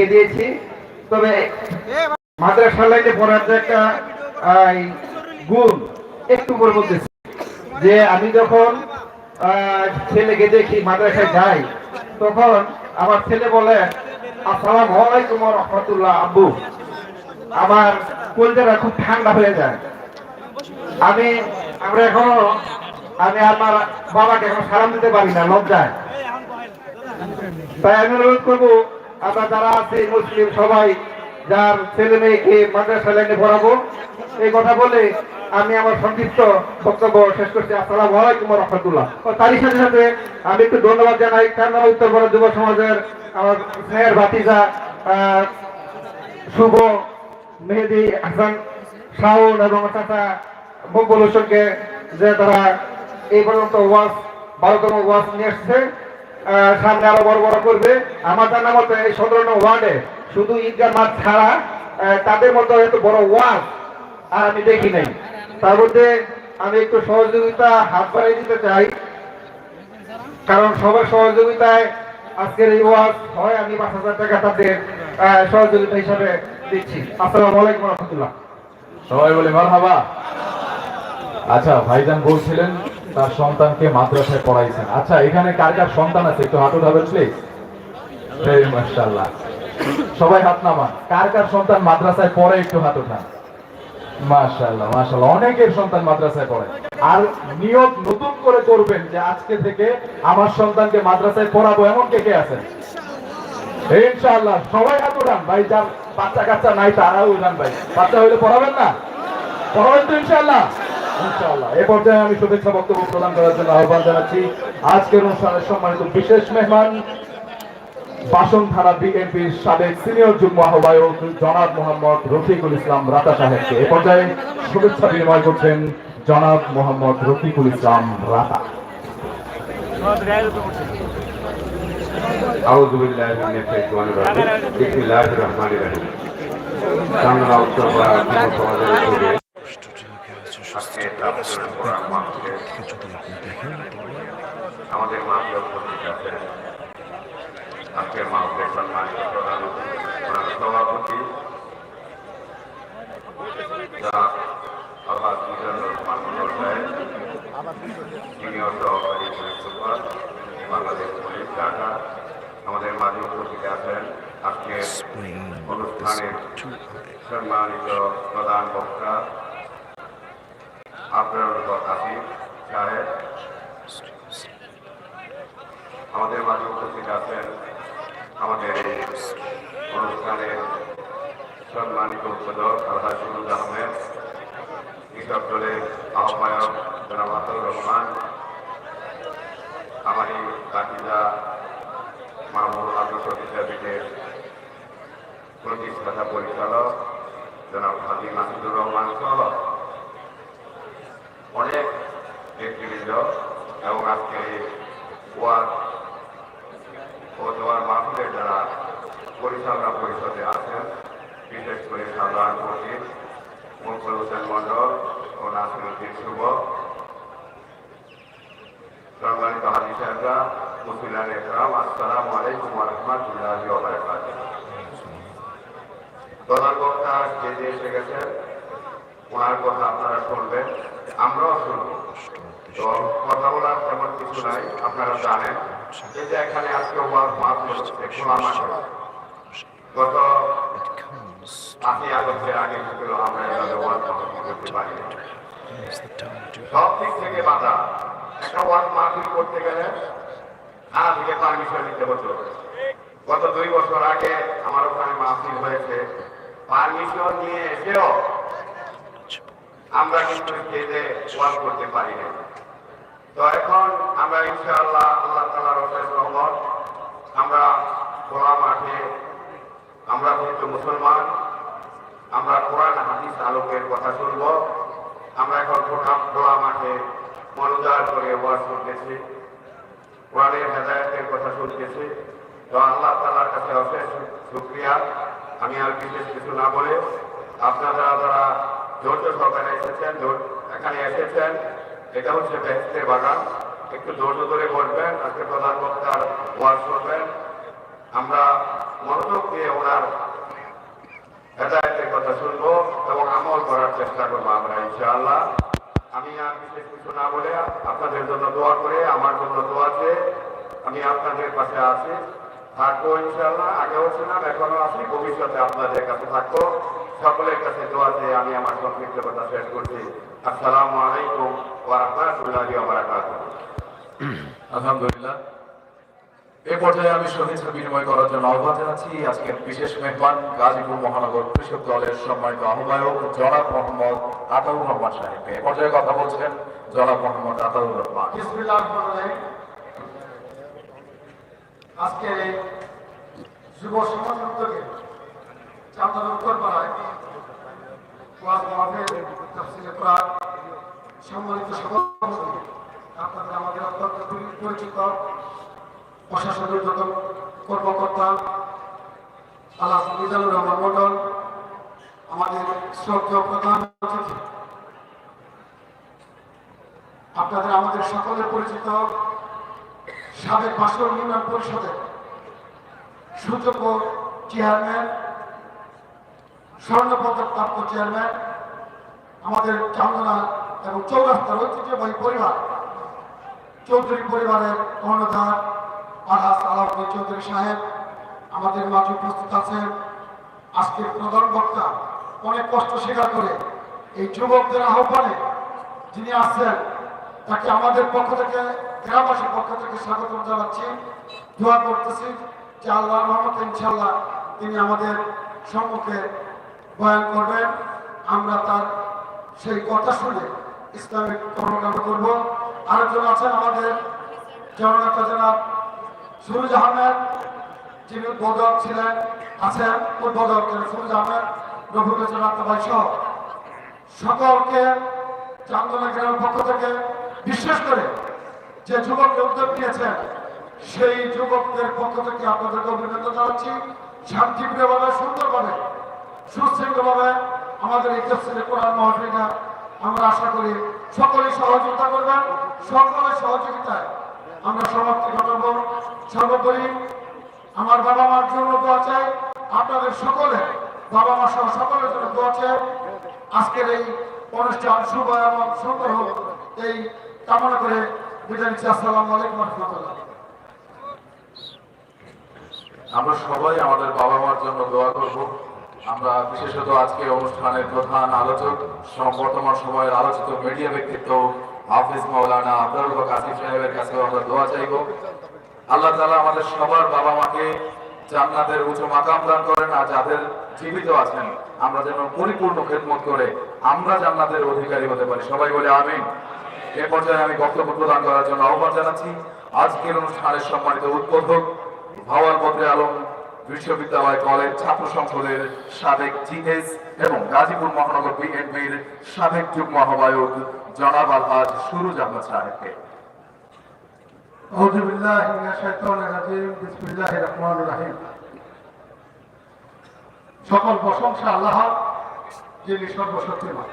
লিখে দিয়েছি। তবে মাদ্রাসা লাইনে পড়ার যে একটা গুণ, একটু করে বলতেছি। যে আমি যখন ছেলেকে দেখি মাদ্রাসায় যাই, তখন আমার ছেলে বলে, আসসালাম আলাইকুম রহমতুল্লাহ, আব্বু। আমার কলজাটা খুব ঠান্ডা হয়ে যায়। আমি, আমরা এখনও, আমি আমার বাবাকে এখন সালাম দিতে পারি না, লজ্জায়। তাই আমি অনুরোধ করব আমরা যারা আছে, মুসলিম সবাই, যার ছেলে মেয়েকে মাদ্রাসা লাইনে পড়াবো, এই কথা বলে আমি আমার সংক্ষিপ্ত বক্তব্য শেষ করছি। আসসালামু আলাইকুম রহমতুল্লাহ। তারই সাথে সাথে আমি একটু ধন্যবাদ জানাই কান্না ভারত যুব সমাজের আমার স্নেহের ভাতিজা শুভ মেহেদি হাসান, শাওন এবং চাচা মকবুল হোসেনকে যে তারা এই পর্যন্ত ওয়াজ, বারোতম ওয়াজ নিয়ে এসছে। সামনে আরও বড় বড় করবে। আমার জানা মতে এই সতেরো ওয়ার্ডে শুধু ঈদগাহ মাঠ ছাড়া তাদের মতো এত বড় ওয়াজ আর আমি দেখি নাই। তার মধ্যে আমি একটু সহযোগিতা হাত বাড়িয়ে দিতে চাই। কারণ সবার সহযোগিতায় আজকের এই ওয়াজ হয়, আমি পাঁচ হাজার টাকা তাদের সহযোগিতা হিসাবে দিচ্ছি। আসসালামু আলাইকুম রহমতুল্লাহ। সবাই বলে মারহাবা। আচ্ছা ভাইজান বলছিলেন তার সন্তানকে মাদ্রাসায় পড়াইছেন। আচ্ছা এখানে কার কার সন্তান আছে? একটু হাত উঠাবেন প্লিজ মাশাআল্লাহ। সবাই হাত নামান। কার কার সন্তান মাদ্রাসায় পড়ে? একটু হাত উঠান। মাশাআল্লাহ মাশাআল্লাহ। অনেকের সন্তান মাদ্রাসায় পড়ে। আর নিয়ত নতুন করে করবেন যে আজকে থেকে আমার সন্তানকে মাদ্রাসায় পড়াবো, এমন কে কে আছেন? ইনশাআল্লাহ, সবাই হাত উঠান। ভাই, যার বাচ্চা কাচ্চা নাই, তারাও উঠান, ভাই। বাচ্চা হইলে পড়াবেন না? পড়াবেন তো ইনশাআল্লাহ। ইনশাআল্লাহ এ পর্যায়ে আমি শুভেচ্ছা বক্তব্য প্রদান করার জন্য আহ্বান জানাচ্ছি আজকের অনুষ্ঠানের সম্মানিত বিশেষ মেহমান বাসন থানা বিএনপির সাবেক সিনিয়র যুগ্ম আহ্বায়ক জনাব মোহাম্মদ রফিকুল ইসলাম রাতা সাহেবকে এ পর্যায়ে শুভেচ্ছা বিনিময় করছেন জনাব মোহাম্মদ রফিকুল ইসলাম রাতা أعوذ بالله من الشيطان الرجيم بسم الله الرحمن الرحيم আজকে রাষ্ট্রের আমাদের উপস্থিত আছেন আজকের মাহফিলে সম্মানিত প্রধান প্রধান সভাপতি police super Bangladesh police Dhaka. আমাদের মাঝে উপস্থিত আছেন আজকে অনুষ্ঠানের সম্মানিত প্রধান বক্তা আপনার আসিফ সাহেব। আমাদের মাঝে উপস্থিত আছেন আমাদের অনুষ্ঠানের সম্মানিত উদ্বোধক আলহাজ আহমেদ, কৃষক দলের আহ্বায়ক জনাব আতাউর রহমান, আমারই বাকিদা মাহমুদ আব্দুল বিদ্যাপীঠের প্রতিষ্ঠাতা পরিচালক জনাব হাজি মাসুদুর রহমান সহ অনেক ব্যক্তিবৃন্দ এবং আজকে এই ওয়ার্ড ও দেওয়ার মাহফিলের যারা পরিচালনা পরিষদে আছেন, বিশেষ করে সাধারণ সচিব মুকুল হোসেন মন্ডল ও নাসিরুদ্দিন শুভ। সম্মানিত হাজি সাহেবরা মুসিলান একরাম আসসালামু আলাইকুম রহমতুল্লাহি প্রধান বক্তা স্টেজে এসে গেছেন। ওনার কথা আপনারা শুনবেন। আমরাও শুনব তো কথা বলার তেমন কিছু নাই, আপনারা জানেন। এই যে এখানে আজকে ওয়াজ মাফ হচ্ছে খোলা মাঠে গত আশি আগস্টের আগে ছিল, আমরা এভাবে ওয়াজ করতে পারি সব দিক থেকে বাধা। একটা ওয়াজ মাহফিল করতে গেলে থানা থেকে পারমিশন নিতে হতো। গত দুই বছর আগে আমার ওখানে মাহফিল হয়েছে। পারমিশন নিয়ে এসেও আমরা কিন্তু স্টেজে ওয়াজ করতে পারি না তো এখন আমরা ইনশাআল্লাহ আল্লাহ তালার অশেষ রহমত, আমরা খোলা মাঠে, আমরা যেহেতু মুসলমান, আমরা কোরআন, হাদিস, আলোকের কথা শুনব। আমরা এখন খোলা খোলা মাঠে মনোজার করে ওয়াজ করতেছি, কোরআনের হেদায়তের কথা শুনতেছি। তো আল্লাহ তালার কাছে অশেষ শুক্রিয়া। আমি আর বিশেষ কিছু না বলে আপনারা যারা ধৈর্য সহকারে এসেছেন এখানে এসেছেন। এটা হচ্ছে বেহেস্তের বাগান। একটু ধৈর্য ধরে বসবেন, আজকে প্রধান বক্তার ওয়াজ করবেন আমরা মনোযোগ দিয়ে ওনার হেদায়তের কথা শুনব এবং আমল করার চেষ্টা করব আমরা, ইনশাআল্লাহ। আমি আর বিশেষ কিছু না বলে আপনাদের জন্য দোয়া করে, আমার জন্য দোয়া চেয়ে আমি আপনাদের পাশে আছি। থাকব, ইনশাআল্লাহ। আগেও ছিলাম, এখনও আছি। ভবিষ্যতে আপনাদের কাছে থাকব। সকলের কাছে দোয়া চেয়ে আমি আমার সংক্ষিপ্ত কথা শেষ করছি। আসসালামু আলাইকুম ওয়া রাহমাতুল্লাহি ওয়া বারাকাতুহু। আলহামদুলিল্লাহ। এ পর্যায়ে আমি শুভেচ্ছা বিনিময় করার জন্য আহ্বান জানাচ্ছি আজকের বিশেষ মেহমান গাজীপুর মহানগর কৃষক দলের সম্মানিত আহ্বায়ক জনাব মোহাম্মদ আতাউর রহমান সাহেব। এ পর্যায়ে কথা বলছেন জনাব মোহাম্মদ আতাউর রহমান। আজকে যুব সমাজ উদ্যোগে চাঁদার উত্তর ওয়াজ মাহফিল তাফসীরে কোরআন সম্মানিত সভাপতি, আপনাদের আমাদের পরিচিত প্রশাসনের কর্মকর্তা আল্লাহ মিজানুর রহমান আমাদের আপনাদের আমাদের সকলের পরিচিত সাবেক বাসর ইউনিয়ন পরিষদের সুযোগ্য চেয়ারম্যান স্বর্ণপদক প্রাপ্ত চেয়ারম্যান আমাদের চান্দনা এবং চৌরাস্তার ঐতিহ্যবাহী পরিবার, চৌধুরী পরিবারের কর্ণধার আলহাস আলাউদ্দিন চৌধুরী সাহেব, আমাদের মাঝে উপস্থিত আছেন আজকের প্রধান বক্তা। অনেক কষ্ট স্বীকার করে এই যুবকদের আহ্বানে যিনি আসছেন তাকে আমাদের পক্ষ থেকে, গ্রামবাসীর পক্ষ থেকে স্বাগত জানাচ্ছি। দোয়া করতেছি যে আল্লাহ রহমত ইনশাল্লাহ তিনি আমাদের সম্মুখে বয়ান করবেন। আমরা তার সেই কথা শুনে ইসলামিক কর্মকাণ্ড করব। আরেকজন আছেন আমাদের জননেতা জনাব সুরুজ আহমেদ, যিনি উদ্বোধক ছিলেন, আছেন উদ্বোধক সুরুজ আহমেদ রফিকুল ইসলাম সহ। সকলকে চান্দনা গ্রামের পক্ষ থেকে বিশেষ করে যে যুবককে উদ্যোগ নিয়েছেন, সেই যুবকদের পক্ষ থেকে আপনাদেরকে অভিনন্দন জানাচ্ছি। শান্তিপ্রিয়ভাবে, সুন্দরভাবে সুশৃঙ্খলভাবে আমাদের এই তফসিলে কোরআন মহাফিলটা আমরা আশা করি সকলে সহযোগিতা করবেন, সকলের সহযোগিতায় আমরা সমাপ্তি ঘটাবো। সর্বোপরি আমার বাবা মার জন্য দোয়া চাই, আপনাদের সকলে বাবা মা সহ সকলের জন্য দোয়া চাই। আজকের এই অনুষ্ঠান শুভ এবং সুন্দর হোক, এই কামনা করে বিদায় নিচ্ছি। আসসালামু আলাইকুম রহমতুল্লাহ। আমরা সবাই আমাদের বাবা মার জন্য দোয়া করব। আমরা বিশেষত আজকে অনুষ্ঠানের প্রধান আলোচক বর্তমান সময়ের আলোচিত মিডিয়া ব্যক্তিত্ব হাফিজ মাওলানা আব্দুল হক আসিফ সাহেবের কাছেও আমরা দোয়া চাইব। আল্লাহ তালা আমাদের সবার বাবা মাকে জান্নাতের উঁচু মাকাম দান করেন আর যাদের জীবিত আছেন, আমরা যেন পরিপূর্ণ খেদমত করে আমরা জান্নাতের অধিকারী হতে পারি। সবাই বলে আমিন। এ পর্যায়ে আমি বক্তব্য প্রদান করার জন্য আহ্বান জানাচ্ছি। আজকের অনুষ্ঠানের সম্মানিত উদ্বোধক ভাওয়াল বদরে আলম বিশ্ববিদ্যালয় কলেজ ছাত্র সংসদের সাবেক জিএস এবং গাজীপুর মহানগর বিএনপির সাবেক যুগ্ম আহ্বায়ক জনাব আলহাজ সুরু জামান সাহেবকে। সকল প্রশংসা আল্লাহ যিনি সর্বশক্তিমান।